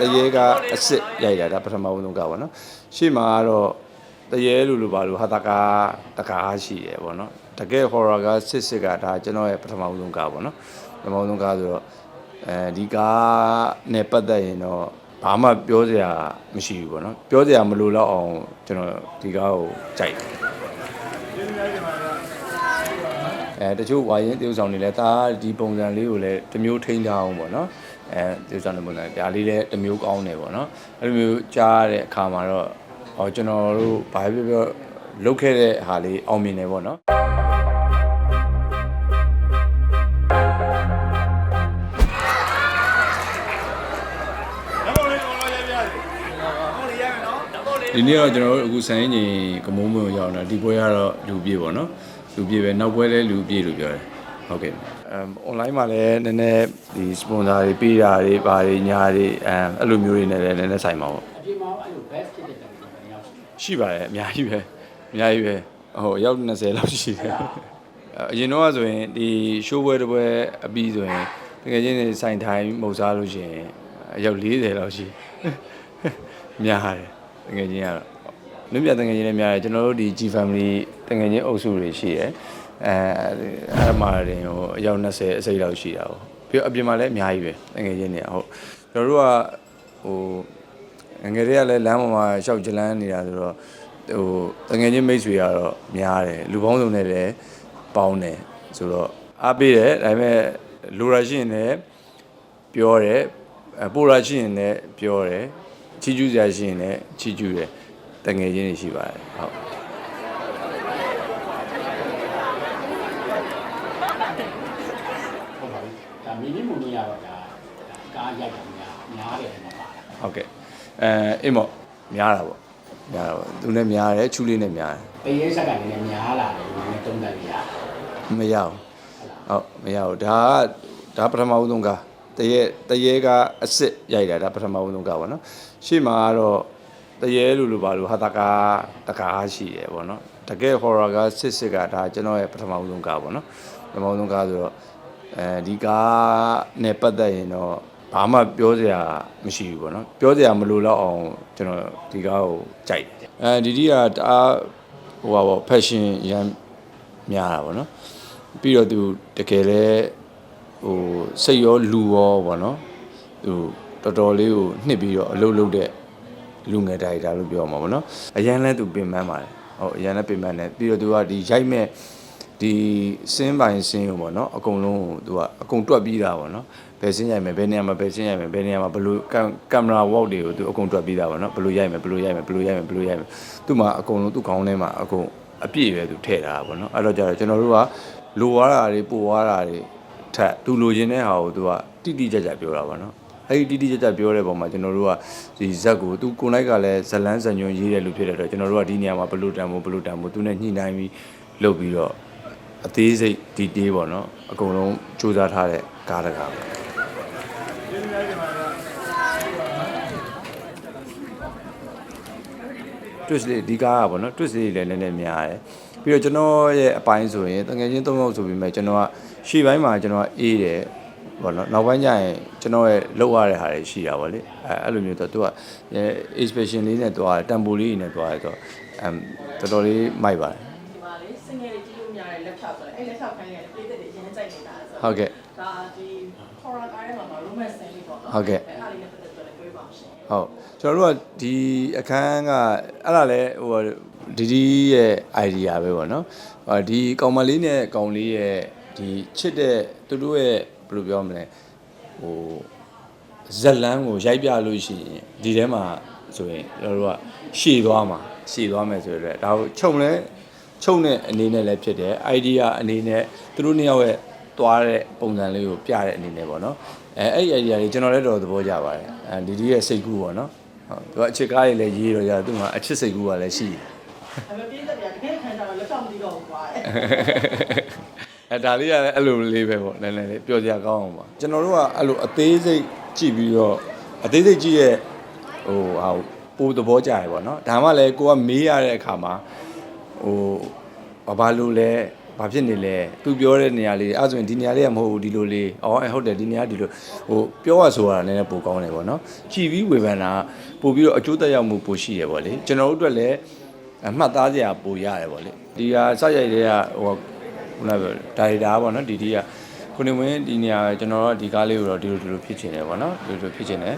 တရေကအစ်စ်ရိုက်တာဒါပထမဦးဆုံးကပေါ့နော်ရှေ့မှာကတော့တရေလူလူပါလို့ဟာတကားတကားရှိတယ်ပေါ့နော်တကယ် horror ကစစ်စစ်ကဒါကျွန်တော်ရဲ့ပထမဦးဆုံးကပေါ့နော်ပထမဦးဆုံးကဆိုတော့အဲဒီကားနဲ့ပတ်သက်ရင်တော့ဘာမှပြောစရာမရှိဘူးပေါ့နော်ပြောစရာမလိုတော့အောင်ကျွန်တော်ဒီကားကိုကြိုက်တယ်အဲတချို့ဝါရင်တရုပ်ဆောင်တွေလည်းဒါဒီပုံစံလေးကိုလည်းတစ်မျိုးထိန်းထားအောင်ပေါ့နော် အဲတရုပ်ဆောင်တဲ့ပုံစံဒါလေးလည်းတစ်မျိုးကောင်းတယ်ပေါ့နော်အဲ့လိုမျိုးကြားရတဲ့အခါမှာတော့ဟောကျွန်တော်တို့ဘာပဲပြောပြောလုတ်ခဲ့တဲ့ဟာလေးအောင်မြင်တယ်ပေါ့နော်ဒီနေ့တော့ကျွန်တော်တို့အခုဆိုင်ရင်ကြီးကမုံမုံရောက်နေတာဒီပွဲကတော့လူပြေပေါ့နော်လူပြေပဲနောက်ပွဲလည်းလူပြေလို့ပြောတယ် ဟုတ်ကဲ့အမ် online မှာလည်းနည်းနည်းဒီ sponsor တွေပေးတာတွေဘာတွေညာတွေအမ်အဲ့လိုမျိုးတွေနဲ့လည်းနည်းနည်းဆိုင်ပါပေါ့အပြင်မှာအဲ့လို best ဖြစ်တဲ့တန်ဖိုးတွေရောက်ရှိရှိပါတယ်အများကြီးပဲအများကြီးပဲဟိုရောက်20လောက်ရှိတယ်အရင်တော့ဆိုရင်ဒီ show ပွဲတစ်ပွဲအပြီးဆိုရင်တကယ်ချင်းနေဆိုင်ထိုင်းမဟုတ်စားလို့ရှိရင်အရောက်40လောက်ရှိများတယ်တကယ်ချင်းကတော့လွတ်ပြတကယ်ချင်းလည်းများတယ်ကျွန်တော်တို့ဒီ G family တကယ်ချင်းအုပ်စုတွေရှိတယ် အဲအဲ့မှာတင်ဟိုအယောက်20အစိတ်လောက်ရှိတာပေါ့ပြီးတော့အပြင်မှာလည်းအများကြီးပဲတကယ်ချင်းနေဟုတ်ကျွန်တော်တို့ကဟိုငယ်တွေကလည်းလမ်းပေါ်မှာရှောက်ကြလန်းနေတာဆိုတော့ဟိုတငယ်ချင်းမိတ်ဆွေကတော့များတယ်လူပေါင်းစုံနဲ့လည်းပေါင်းတယ်ဆိုတော့အားပေးတယ်ဒါပေမဲ့လိုရာရှိရင်လည်းပြောတယ်အပိုရာရှိရင်လည်းပြောတယ်ချီးကျူးစရာရှိရင်လည်းချီးကျူးတယ်တငယ်ချင်းတွေရှိပါတယ်ဟုတ် ဟုတ်ပါပြီဒါမင်းမမီကတော့ဒါကား ရိုက်တာများများတယ်မှာပါတာဟုတ်ကဲ့အဲအိမ်မော့များတာပေါ့များတာပေါ့သူနဲ့များတယ်ချူလေးနဲ့များတယ်တရေဆက်ကလည်းများလာတယ်ဒီနေ့တုံးတယ်ရမရဘူးဟုတ်မရဘူးဒါကဒါပထမဦးဆုံးကတရေတရေကအစ်စ်ရိုက်တာဒါပထမဦးဆုံးကပေါ့နော်ရှေ့မှာကတော့တရေလူလူပါလို့ဟာတကားတကားရှိတယ်ပေါ့နော်တကယ် horror ကစစ်စစ်ကဒါကျွန်တော်ရဲ့ပထမဦးဆုံးကပေါ့နော်ပထမဦးဆုံးကဆိုတော့အဲဒီကားနဲ့ပတ်သက်ရင်တော့ ဘာမှပြောစရာမရှိဘူးပေါ့နော်ပြောစရာမလိုတော့အောင်ကျွန်တော်ဒီကားကိုကြိုက်တယ်အဲဒီဒီကတအားဟိုပါပေါ့ fashion ရမ်းများတာပေါ့နော်ပြီးတော့သူတကယ်လဲဟိုစိတ်ရောလူရောပေါ့နော်သူတော်တော်လေးကိုနှစ်ပြီးတော့အလုပ်လုပ်တဲ့လူငယ်တိုင်တာလို့ပြောမှာပေါ့နော်အရန်လဲသူပင်ပန်းပါတယ်ဟုတ်အရန်လဲပင်ပန်းတယ်ပြီးတော့သူကဒီရိုက်မဲ့ဒီစင်းပိုင်စင်းကိုပေါ့နော်အကုန်လုံးကိုသူကအကုန်တွက်ပြီးတာပေါ့နော် ဘယ်စင်းရိုက်မယ်ဘယ်နေရာမှာဘယ်စင်းရိုက်မယ်ဘယ်နေရာမှာဘယ်လိုကင်မရာဝေါ့တွေကိုသူအကုန်တွက်ပြီးတာပေါ့နော်ဘယ်လိုရိုက်မယ်ဘယ်လိုရိုက်မယ်ဘယ်လိုရိုက်မယ်ဘယ်လိုရိုက်မယ်သူ့မှာအကုန်လုံးသူ့ခေါင်းထဲမှာအကုန်အပြည့်ပဲသူထည့်တာပေါ့နော်အဲ့တော့ကြတော့ကျွန်တော်တို့ကလိုွားတာတွေပို့ွားတာတွေထက်သူလိုချင်တဲ့ဟာကိုသူကတိတိကျကျပြောတာပါနော်အဲ့ဒီတိတိကျကျပြောတဲ့ပုံမှာကျွန်တော်တို့ကဒီဇက်ကိုသူကိုယ်နိုင်ကလည်းဇလန်းဇညွန်ရေးတဲ့လူဖြစ်တဲ့အတွက်ကျွန်တော်တို့ကဒီနေရာမှာဘလို့တန်ဖို့ဘလို့တန်ဖို့သူနဲ့ညှိနှိုင်းပြီးလုပ်ပြီးတော့အသေးစိတ်ဒီတေးပေါ့နော်အကုန်လုံးစူးစမ်းထားတဲ့ကားတကားပဲ twist လေးဒီကားကပေါ့နော် twist လေးလည်းနည်းနည်းများတယ်ပြီးတော့ကျွန်တော်ရဲ့အပိုင်းဆိုရင်တကယ်ချင်း၃ယောက်ဆိုပြီးမဲ့ကျွန်တော်ကရှေ့ပိုင်းမှာကျွန်တော်ကအေးတယ်ပေါ့နော်နောက်ပိုင်းကျရင်ကျွန်တော်ရဲ့လောက်ရတဲ့ဟာတွေရှိတာပေါ့လေအဲအဲ့လိုမျိုးတော့သူက expression လေးနဲ့သွားတယ်တန်ပိုလေးနဲ့သွားတယ်ဆိုတော့အမ်တော်တော်လေးမိုက်ပါတယ်ဒီမှာလေစငယ်လေးကြီးလို့များတဲ့လက်ဖြောက်ဆိုတော့အဲ့လက်ဖြောက်ခိုင်းရတယ်ပြည်သက်တွေအရင်ကြိုက်နေတာဆိုဟုတ်ကဲ့ဒါဒီ horror ကားထဲမှာမှာ romance scene လေးပေါ့နော်ဟုတ်ကဲ့အဲ့အားလေး ဟုတ်ကျွန်တော်တို့ကဒီအခန်းကအဲ့ဒါလဲဟိုဒီဒီရဲ့ idea ပဲပေါ့နော်ဟိုဒီကောင်မလေးနဲ့ကောင်လေးရဲ့ဒီချစ်တဲ့သူတို့ရဲ့ဘယ်လိုပြောမလဲဟိုဇက်လန်းကိုရိုက်ပြလို့ရှိရင်ဒီထဲမှာဆိုရင်ကျွန်တော်တို့ကရှည်သွားမှာရှည်သွားမယ်ဆိုတော့ဒါကိုခြုံလဲခြုံတဲ့အနေနဲ့လည်းဖြစ်တယ် idea အနေနဲ့သူတို့နှစ်ယောက်ရဲ့သွားတဲ့ပုံစံလေးကိုပြတဲ့အနေနဲ့ပေါ့နော် အဲအဲ့ဒီ idea လေးကျွန်တော်လည်းတော်တော်သဘောကျပါတယ်အဲဒီဒီရဲ့စိတ်ကူးပေါ့နော်ဟုတ်သူကအချစ်ကားတွေလည်းရေးတော့ကြသူ့မှာအချစ်စိတ်ကူးကလည်းရှိတယ်ဒါပေမဲ့ပြည်သက်တွေကတကယ်ခံကြတော့လက်ဖြောက်မသိတော့ဘူးကွာအဲဒါလေးကလည်းအဲ့လိုလေးပဲပေါ့နည်းနည်းလေးပျော်စရာကောင်းအောင်ပါကျွန်တော်တို့ကအဲ့လိုအသေးစိတ်ကြည့်ပြီးတော့အသေးစိတ်ကြည့်ရဲ့ဟိုဟာပိုသဘောကျရပေါ့နော်ဒါမှလည်းကိုကမေးရတဲ့အခါမှာဟိုဘာဘာလို့လဲ ဘဘာဖြစ်နေလဲသူပြောတဲ့နေရာလေးအဲ့ဒါဆိုရင်ဒီနေရာလေးကမဟုတ်ဘူးဒီလိုလေးအော်အဲ့ဟုတ်တယ်ဒီနေရာဒီလိုဟိုပြောရဆိုတာနည်းနည်းပိုကောင်းတယ်ပေါ့နော်ကြည်ပြီးဝေဖန်တာပို့ပြီးတော့အကျိုးသက်ရောက်မှုပိုရှိရပေါ့လေကျွန်တော်တို့အတွက်လည်းအမှတ်သားစရာပိုရတယ်ပေါ့လေဒီဟာစရိုက်တဲ့ကဟိုခုနကပြောဒါရီတာပေါ့နော်ဒီဒီကခုနေဝင်ဒီနေရာကျွန်တော်တို့ဒီကားလေးကိုတော့ဒီလိုဒီလိုဖြစ်ချင်တယ်ပေါ့နော်ဒီလိုဖြစ်ချင်တယ်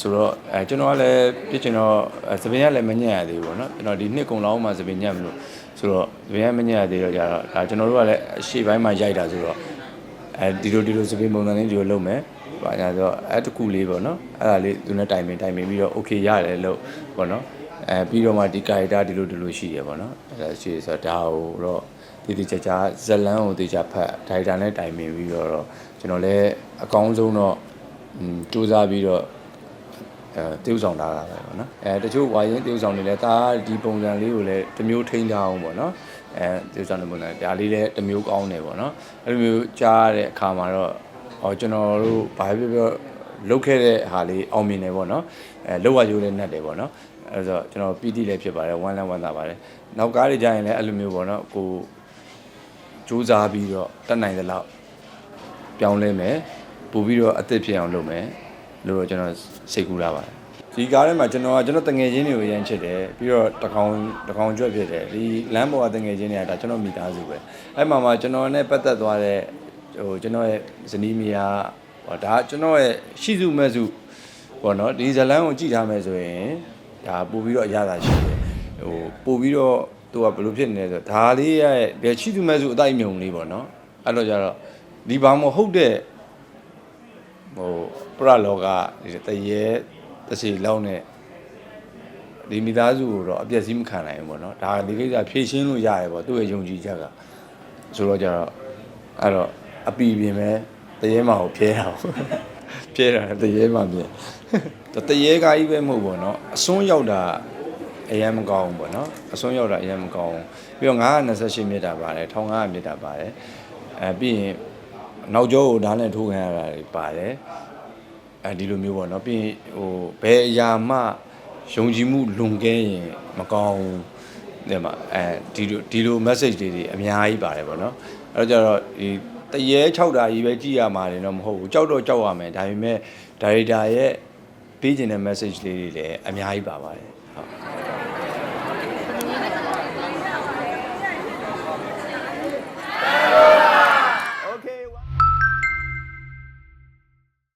ဆိုတော့အဲကျွန်တော်ကလည်းဖြစ်ချင်တော့သပင်ကလည်းမညံ့ရသေးဘူးပေါ့နော်ကျွန်တော်ဒီနှစ်ကုံလောက်မှသပင်ညံ့မလို့ဆိုတော့သပင်ကမညံ့ရသေးတော့ကြတော့ဒါကျွန်တော်တို့ကလည်းအရှိပိုင်းမှာရိုက်တာဆိုတော့အဲဒီလိုဒီလိုသပင်ပုံစံလေးဒီလိုလုပ်မယ်ဘာညာဆိုတော့အဲတစ်ခုလေးပေါ့နော်အဲ့ဒါလေးသူနဲ့တိုင်ပင်တိုင်ပင်ပြီးတော့ okay ရတယ်လို့ပေါ့နော်အဲပြီးတော့မှဒီ character ဒီလိုဒီလိုရှိရပေါ့နော်အဲ့ဒါရှိရဆိုတော့ဒါဟိုတော့ဒီဒီချာချာဇလန်းကိုတေချာဖတ်ဒါရိုက်တာနဲ့တိုင်ပင်ပြီးတော့ကျွန်တော်လည်းအကောင်းဆုံးတော့อืมစူးစမ်းပြီးတော့ အဲတေးဥဆောင်ထားတာပဲပေါ့နော်အဲတချို့ဝါရင်တေးဥဆောင်တွေလည်းဒါဒီပုံစံလေးကိုလည်းတစ်မျိုးထိန်းထားအောင်ပေါ့နော်အဲတေးဥဆောင်တဲ့ပုံစံဒါလေးလည်းတစ်မျိုးကောင်းတယ်ပေါ့နော်အဲ့လိုမျိုးကြားရတဲ့အခါမှာတော့ဟောကျွန်တော်တို့ဘာပြောပြောလုတ်ခဲ့တဲ့ဟာလေးအောင်မြင်တယ်ပေါ့နော်အဲလောက်ဝရိုးလည်းနှက်တယ်ပေါ့နော်အဲဆိုတော့ကျွန်တော်ပီတိလည်းဖြစ်ပါတယ်ဝမ်းလည်းဝမ်းသာပါတယ်နောက်ကားတွေကြရင်လည်းအဲ့လိုမျိုးပေါ့နော်ကိုစူးစမ်းပြီးတော့တက်နိုင်သလောက်ပြောင်းလဲမယ်ပို့ပြီးတော့အသက်ဖြစ်အောင်လုပ်မယ် လို့တော့ကျွန်တော်စိတ်ကူးလာပါတယ်ဒီကားထဲမှာကျွန်တော်ကကျွန်တော်တငယ်ချင်းတွေကိုရမ်းချစ်တယ်ပြီးတော့တကောင်တကောင်ကြွက်ဖြစ်တယ်ဒီလမ်းပေါ်ကတငယ်ချင်းတွေကဒါကျွန်တော်မိသားစုပဲအဲ့မှာမှာကျွန်တော်နဲ့ပတ်သက်သွားတဲ့ဟိုကျွန်တော်ရဲ့ဇနီးမယားဟောဒါကျွန်တော်ရဲ့ရှိစုမဲ့စုပေါ့နော်ဒီဇလန်းကိုကြည့်ထားမယ်ဆိုရင်ဒါပို့ပြီးတော့အရသာရှိတယ်ဟိုပို့ပြီးတော့သူကဘယ်လိုဖြစ်နေလဲဆိုတော့ဒါလေးရဲ့ဒီရှိစုမဲ့စုအတိုက်မြုံလေးပေါ့နော်အဲ့တော့ကြတော့ဒီဘာမဟုတ်တဲ့ ဟိုပရလောကဒီတရေတစီလောင်းနဲ့ဒီမိသားစုကိုတော့အပြည့်စည်းမခံနိုင်ဘူးပေါ့နော်ဒါဒီကိစ္စဖြည့်ရှင်းလို့ရတယ်ပေါ့သူ့ရဲ့ယုံကြည်ချက်ကဆိုတော့ကြတော့အဲ့တော့အပီပြင်မဲ့တရေမကိုဖျဲတာပေါ့ဖျဲတာတရေမပြင်တရေကားကြီးပဲမဟုတ်ပေါ့နော်အစွန်းရောက်တာအရင်မကောင်းဘူးပေါ့နော်အစွန်းရောက်တာအရင်မကောင်းဘူးပြီးတော့928မြစ်တာပါတယ်1500မြစ်တာပါတယ်အဲပြီးရင် နောက်ကျောကိုဓာတ်နဲ့ထိုးခံရတာတွေပါတယ်အဲဒီလိုမျိုးပေါ့နော်ပြီးရင်ဟိုဘယ်အရာမှယုံကြည်မှုလွန်ကဲရင်မကောင်းဘူးတဲ့မှာအဲဒီလိုဒီလို message တွေတွေအများကြီးပါတယ်ပေါ့နော်အဲတော့ကျတော့ဒီတရေ6ဓာကြီးပဲကြည့်ရမှာလည်းတော့မဟုတ်ဘူးကြောက်တော့ကြောက်ရမယ်ဒါပေမဲ့ဒါရိုက်တာရဲ့ပေးခြင်းတဲ့ message လေးတွေလည်းအများကြီးပါပါတယ်ဟုတ်